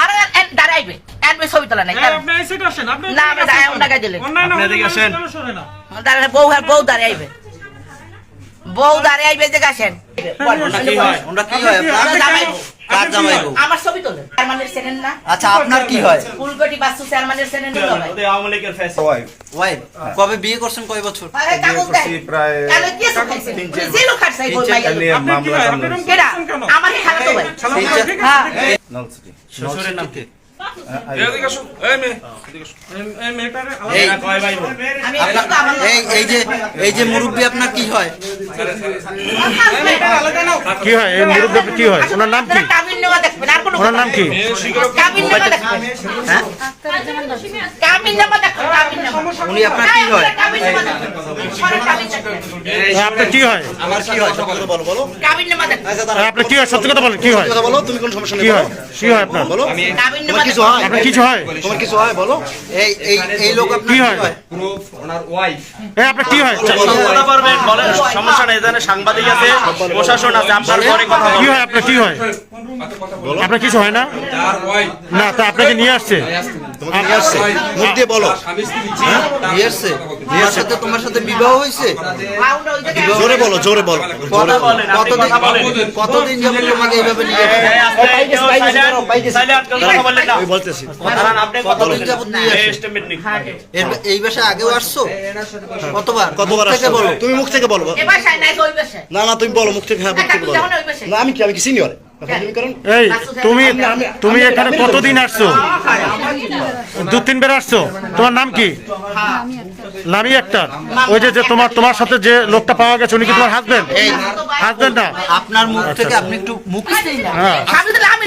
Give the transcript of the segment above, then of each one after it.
আরে দাঁড়াইবে। এনবে ছবি তোলা নাই। আপনি এই সাইডে আসেন, আপনি না, আমি সাইডে অন্য জায়গায় দিলেন। আপনি এদিকে আসেন। মানুষ সরে না। দাঁড়ায় বউ আর বউ দাঁড়াই আইবে। বউ দাঁড়াই আইবে যে কি হয়? কি হয়? আপনার আমার জামাই বউ। কার জামাই বউ। আমার ছবি তোলে চেয়ারম্যানের চেনেন না? আচ্ছা আপনার কি হয়? ফুলকটি বাস্তু চেয়ারম্যানের চেনেন না ভাই ওয়াইফ কবে বিয়ে করছেন কয় বছর? প্রায় হয়? হ্যাঁ শ্বশুরের নাম কি? এই যে এই যে মুরব্বী আপনার কি হয়। কি হয়? এই মুরব্বী কি হয়? ওনার নাম কি? কাবিন নেওয়া দেখবেন আর কোনো ওনার নাম কি কাবিন নেওয়া দেখবেন হ্যাঁ কাবিন নেওয়া দেখবেন কাবিন নেওয়া উনি আপনার কি হয়? আপনার কি হয়? আমার কি হয়? সত্য বলো বলো। দেখবেন আপনার কি হয়? সত্যি কথা বলেন কি হয়? কথা বলো তুমি কোন সমস্যা কি হয়? কি হয় আপনার? বলো। কিছু হয়? আপনার কিছু হয়? তোমার কিছু হয় বলো। এই এই এই লোক আপনার কি হয়? হয়? এই আপনার কি হয়? কথা পারবেন বলেন সমস্যা নেই এখানে সাংবাদিক আছে প্রশাসন আছে আপনার পরে কথা কি হয়? আপনার কি হয়? আপনার কিছু হয় না? না তা আপনাকে নিয়ে আসছে। তোমাকে নিয়ে আসছে। মুখ দিয়ে বলো। বিয়ে বিয়ের সাথে তোমার সাথে বিবাহ হয়েছে? জোরে বলো জোরে বলো কতদিন কতদিন যাবত তোমাকে এইভাবে নিয়ে বলতেছি। কতদিন। নিয়ে এই। এর- এই বাসায় আগেও আসছো? কতবার? কতবার থেকে বলো। তুমি মুখ থেকে বলো। না না তুমি বলো মুখ থেকে হ্যাঁ মুখ থেকে বলো। না আমি কি আমি কি সিনিয়র এই তুমি তুমি এখানে কতদিন আসছো? দু তিন বের আসছো। তোমার নাম কি? নামই একটা ওই যে যে তোমার তোমার সাথে যে লোকটা পাওয়া গেছে উনি কি তোমার হাজবেন্ড হাজবেন্ড না? আপনার মুখ থেকে আপনি একটু মুখ হ্যাঁ। আমি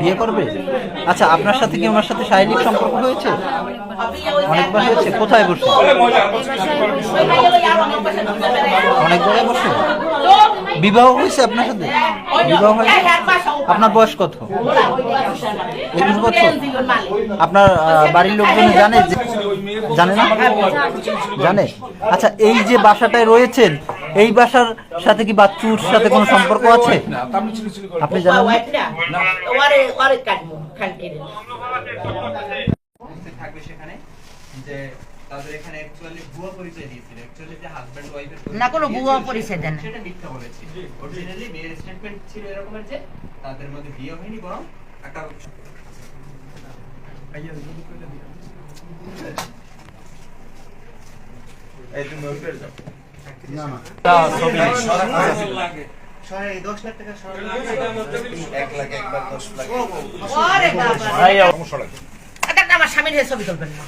বিয়ে করবে? আচ্ছা আপনার সাথে কি ওনার সাথে শারীরিক সম্পর্ক হয়েছে? অনেকবার হয়েছে, কোথায় বসে? অনেকবারই বসে? বিবাহ হয়েছে আপনার সাথে? বিবাহ হয়েছে? আপনার বয়স কত? একুশ বছর? আপনার বাড়ির লোকজন জানে জানে না? জানে? আচ্ছা এই যে বাসাটায় রয়েছেন এই বাসার সাথে কি বাচ্চুর সাথে কোনো সম্পর্ক আছে? আপনি জানেন? থাকবে সেখানে যে তাদের এখানে অ্যাকচুয়ালি ভুয়া পরিচয় দিয়েছিল। অ্যাকচুয়ালি যে হাজব্যান্ড ওয়াইফের না কোনো ভুয়া পরিচয় দেন সেটা মিথ্যা বলেছে। অরিজিনালি মেয়ের স্টেটমেন্ট ছিল এরকমের যে তাদের মধ্যে বিয়ে হয়নি বরং একটা আমার স্বামীর ছবি তুলবেন না।